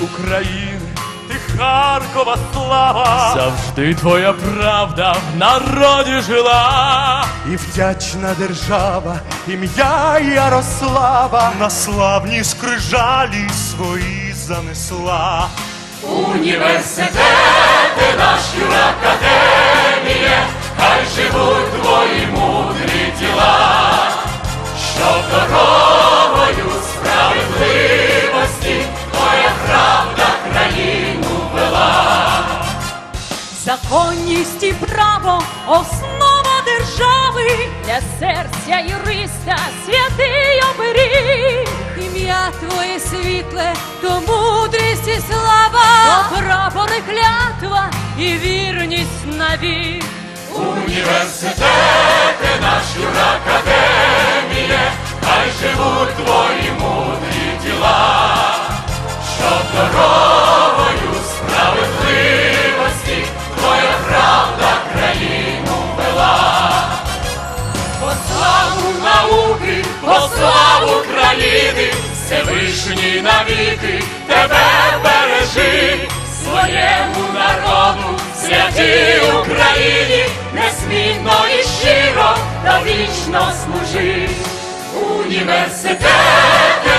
України, ти Харкова слава, завжди твоя правда в народі жила. І вдячна держава, ім'я Ярослава на славні скрижалі свої занесла. Університети наші академії, Законність і право основа держави для серця юриста святий оберіг. Ім'я твоє світле, то мудрість і слава, то прапори клятва і вірність навік. Університети наші академії, хай живуть твої мудрі діла, щоб дорогою по славу країни, Всевишній навіки тебе бережи, своєму народу, святій Україні, несмінно і щиро та вічно служи. Університети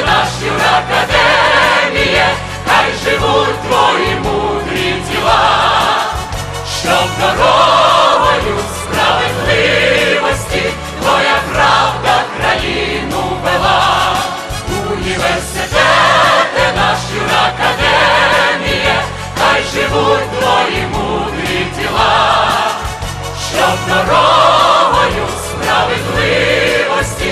дорогою справедливості.